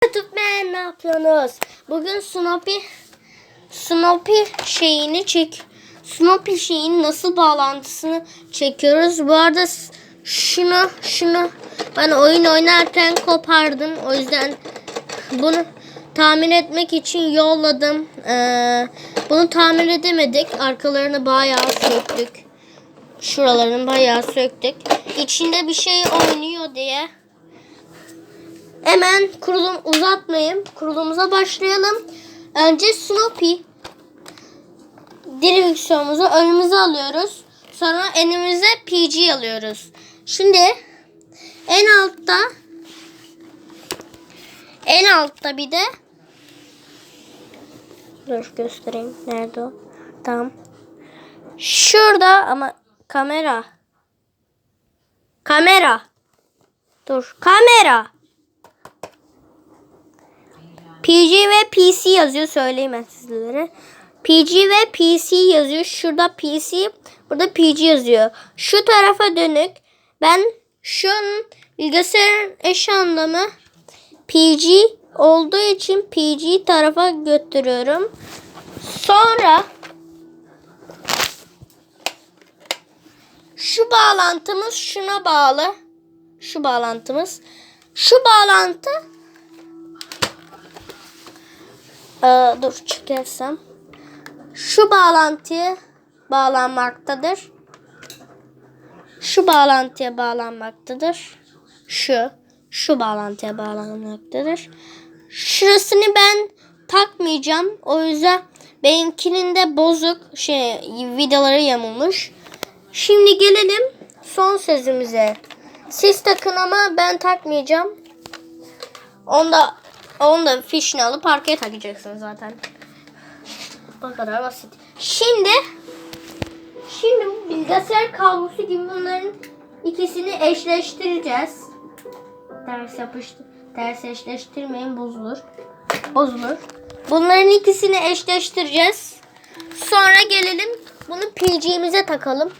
Tutmayan ne yapıyorsunuz? Bugün Snoopy Snoopy şeyini çek Snoopy şeyin nasıl bağlantısını çekiyoruz. Bu arada şunu şunu ben oyun oynarken kopardım. O yüzden bunu tamir etmek için yolladım. Ee, bunu tamir edemedik. Arkalarını bayağı söktük. Şuralarını bayağı söktük. İçinde bir şey oynuyor diye Hemen kurulum uzatmayayım. Kurulumuza başlayalım. Önce Snoopy direksiyonumuzu önümüze alıyoruz. Sonra elimize PG alıyoruz. Şimdi en altta en altta bir de Dur göstereyim. Nerede o? Tamam. Şurada ama kamera. Kamera. Dur. Kamera. PG ve PC yazıyor söyleyeyim ben sizlere. PG ve PC yazıyor. Şurada PC, burada PG yazıyor. Şu tarafa dönük. Ben şu an bilgisayarın eş anlamı PG olduğu için PG tarafa götürüyorum. Sonra şu bağlantımız şuna bağlı. Şu bağlantımız. Şu bağlantı ee, dur çıkarsam. Şu bağlantıya bağlanmaktadır. Şu bağlantıya bağlanmaktadır. Şu. Şu bağlantıya bağlanmaktadır. Şurasını ben takmayacağım. O yüzden benimkinin de bozuk şey vidaları yamulmuş. Şimdi gelelim son sözümüze. Siz takın ama ben takmayacağım. Onda onda fişini alıp arkaya takacaksın zaten. Bu kadar basit. Şimdi şimdi bu bilgisayar kablosu gibi bunların ikisini eşleştireceğiz. Ters yapıştı. Ters eşleştirmeyin bozulur. Bozulur. Bunların ikisini eşleştireceğiz. Sonra gelelim bunu PG'mize takalım.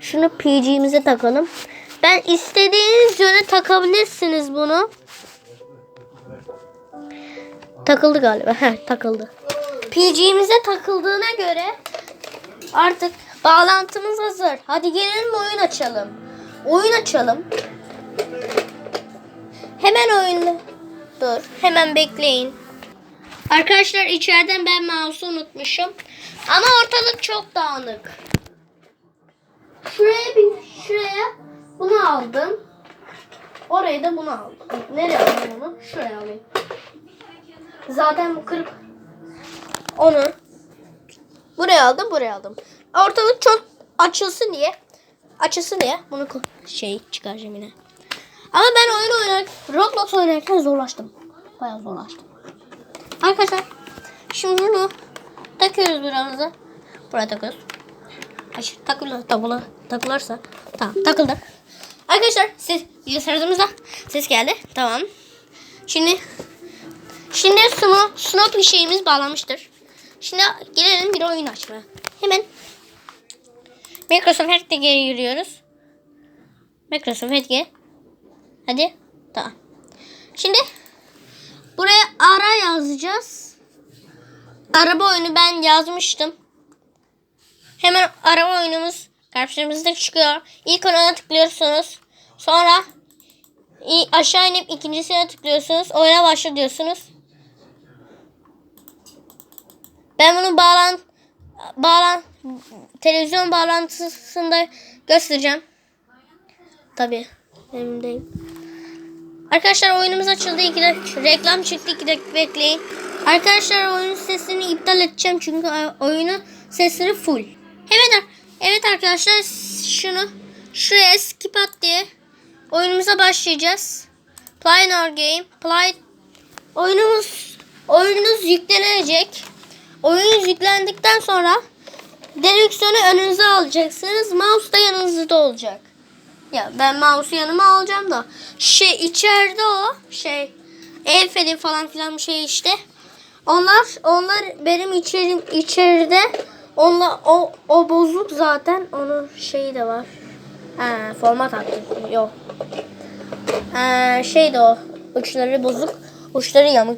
Şunu PG'mize takalım. Ben istediğiniz yöne takabilirsiniz bunu. Takıldı galiba. Heh, takıldı. PG'mize takıldığına göre artık bağlantımız hazır. Hadi gelin oyun açalım. Oyun açalım. Hemen oyun. Dur. Hemen bekleyin. Arkadaşlar içeriden ben mouse'u unutmuşum. Ama ortalık çok dağınık. Şuraya bir şuraya bunu aldım. Oraya da bunu aldım. Nereye alayım onu? Şuraya alayım. Zaten bu kırık. Onu buraya aldım, buraya aldım. Ortalık çok açılsın diye, açılsın diye bunu şey çıkaracağım yine. Ama ben oyun oynarken, Roblox oynarken zorlaştım. Bayağı zorlaştım. Arkadaşlar, şimdi bunu takıyoruz buramıza. Buraya takıyoruz. Hayır, takılır, takılır, takılırsa. Tamam, takıldı. Arkadaşlar, siz bilgisayarımızda ses geldi. Tamam. Şimdi Şimdi Snow, Snoopy şeyimiz bağlanmıştır. Şimdi gelelim bir oyun açmaya. Hemen Microsoft Edge'e yürüyoruz. Microsoft Edge. Hadi. Tamam. Şimdi buraya ara yazacağız. Araba oyunu ben yazmıştım. Hemen araba oyunumuz karşımızda çıkıyor. İlk ona tıklıyorsunuz. Sonra aşağı inip ikincisine tıklıyorsunuz. Oyuna başla Ben bunu bağlan bağlan televizyon bağlantısında göstereceğim. Tabii. Elimdeyim. Arkadaşlar oyunumuz açıldı. İki dakika, reklam çıktı. İki dakika bekleyin. Arkadaşlar oyun sesini iptal edeceğim çünkü oyunun sesleri full. Evet, evet arkadaşlar şunu şuraya skip at diye oyunumuza başlayacağız. Play our game. Play oyunumuz oyununuz yüklenecek. Oyun yüklendikten sonra direksiyonu önünüze alacaksınız. Mouse da yanınızda olacak. Ya ben mouse'u yanıma alacağım da şey içeride o şey el feni falan filan bir şey işte. Onlar onlar benim içerim içeride onla o o bozuk zaten onun şeyi de var. Ha, format attım. Yok. Ha, şey de o uçları bozuk. Uçları yamuk